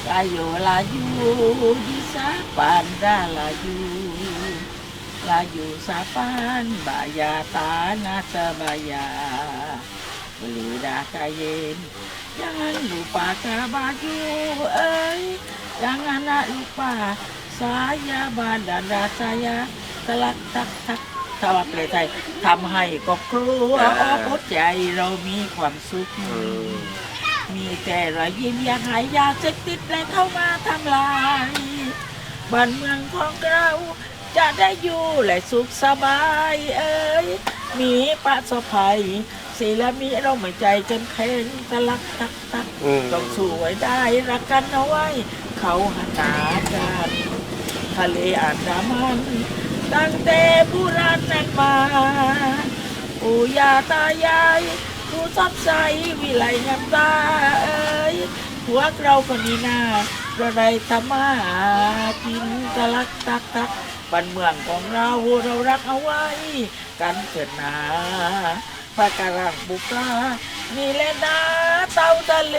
Kayo layu di sapan layu Laju sapan bayar tanah sebaya Beli dah kain Jangan lupa ke baju eh Jangan nak lupa Saya badan dah saya Telak tak tak ถ้าว่าเพลงไทยทำให้ครอบครัวอ่าอบอุ่นใจเรามีความสุขอื มมีแต่รอยยิ้มอยางหายยาเสพติดแรงเข้ามาทำลายบ้านเมืองของเราจะได้อยู่และสุขสบายเอ้ยมีประสบภัยศีลมีเราไม่ใจจนแข็งตะลักตักตักอืมต้องสู้ไว้ได้รักกันเอาไว้ เขาหานากันทะเลอันดามันตั้งแต่โบุราณนั้นมาปู่ย่าตายาย ผู้ซับใสวิไลงามตาเอ้ยพวกเราคนนี้นาเราได้ทำมาหากินกะลักตักตักบ้านเมืองของเราเรารักเอาไว้ กันเถิดนาพระกรังบุปลานี่แหละนะเต่าทะเล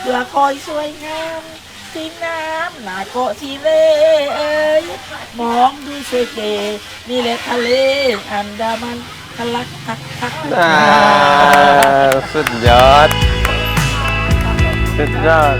เพื่อคอยสวยงามที่น้ำหนาเกาะสีเลเอ้ยมองดูสวยเกนี่แหละทะเลอันดามัน ทะลักทักทักอ่าสุดยอด สุดยอด